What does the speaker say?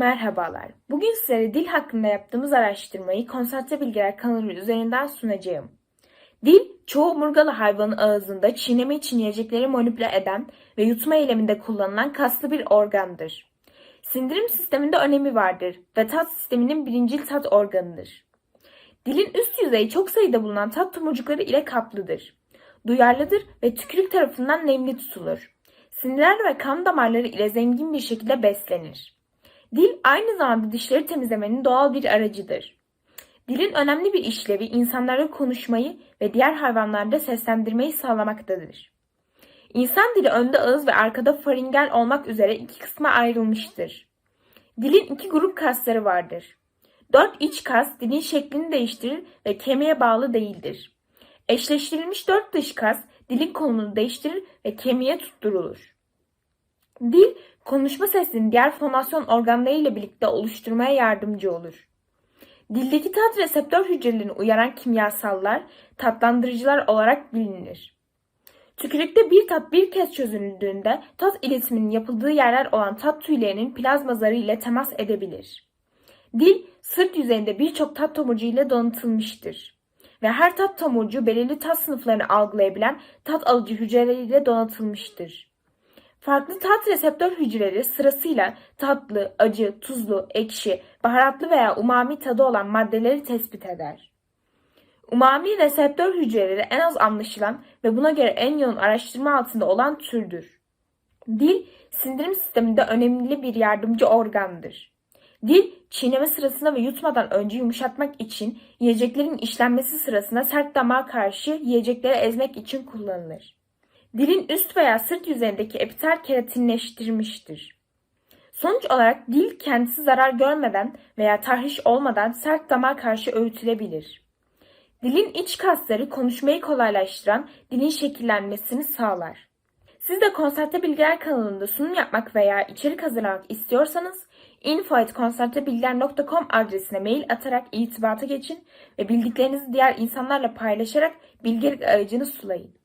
Merhabalar. Bugün size dil hakkında yaptığımız araştırmayı Konsantre Bilgiler kanalı üzerinden sunacağım. Dil, çoğu omurgalı hayvanın ağzında çiğneme için yiyecekleri manipüle eden ve yutma eyleminde kullanılan kaslı bir organdır. Sindirim sisteminde önemi vardır ve tat sisteminin birincil tat organıdır. Dilin üst yüzeyi çok sayıda bulunan tat tomurcukları ile kaplıdır. Duyarlıdır ve tükürük tarafından nemli tutulur. Sinirler ve kan damarları ile zengin bir şekilde beslenir. Dil aynı zamanda dişleri temizlemenin doğal bir aracıdır. Dilin önemli bir işlevi insanlara konuşmayı ve diğer hayvanlarda seslendirmeyi sağlamaktadır. İnsan dili önde ağız ve arkada faringel olmak üzere iki kısma ayrılmıştır. Dilin iki grup kasları vardır. Dört iç kas dilin şeklini değiştirir ve kemiğe bağlı değildir. Eşleştirilmiş dört dış kas dilin konumunu değiştirir ve kemiğe tutturulur. Dil, konuşma sesini diğer fonasyon organları ile birlikte oluşturmaya yardımcı olur. Dildeki tat reseptör hücrelerini uyaran kimyasallar tatlandırıcılar olarak bilinir. Tükürükte bir tat bir kez çözüldüğünde tat iletiminin yapıldığı yerler olan tat tüylerinin plazma zarı ile temas edebilir. Dil, sırt yüzeyinde birçok tat tomurcuğu ile donatılmıştır. Ve her tat tomurcuğu belirli tat sınıflarını algılayabilen tat alıcı hücreleriyle donatılmıştır. Farklı tat reseptör hücreleri sırasıyla tatlı, acı, tuzlu, ekşi, baharatlı veya umami tadı olan maddeleri tespit eder. Umami reseptör hücreleri en az anlaşılan ve buna göre en yoğun araştırma altında olan türdür. Dil, sindirim sisteminde önemli bir yardımcı organdır. Dil, çiğneme sırasında ve yutmadan önce yumuşatmak için, yiyeceklerin işlenmesi sırasında sert damağa karşı yiyecekleri ezmek için kullanılır. Dilin üst veya sırt yüzeyindeki epitel keratinleştirmiştir. Sonuç olarak dil kendisi zarar görmeden veya tahriş olmadan sert damağa karşı öğütülebilir. Dilin iç kasları konuşmayı kolaylaştıran dilin şekillenmesini sağlar. Siz de Konserte Bilgiler kanalında sunum yapmak veya içerik hazırlamak istiyorsanız info.konsertebilgiler.com adresine mail atarak irtibata geçin ve bildiklerinizi diğer insanlarla paylaşarak bilgelik aracını sulayın.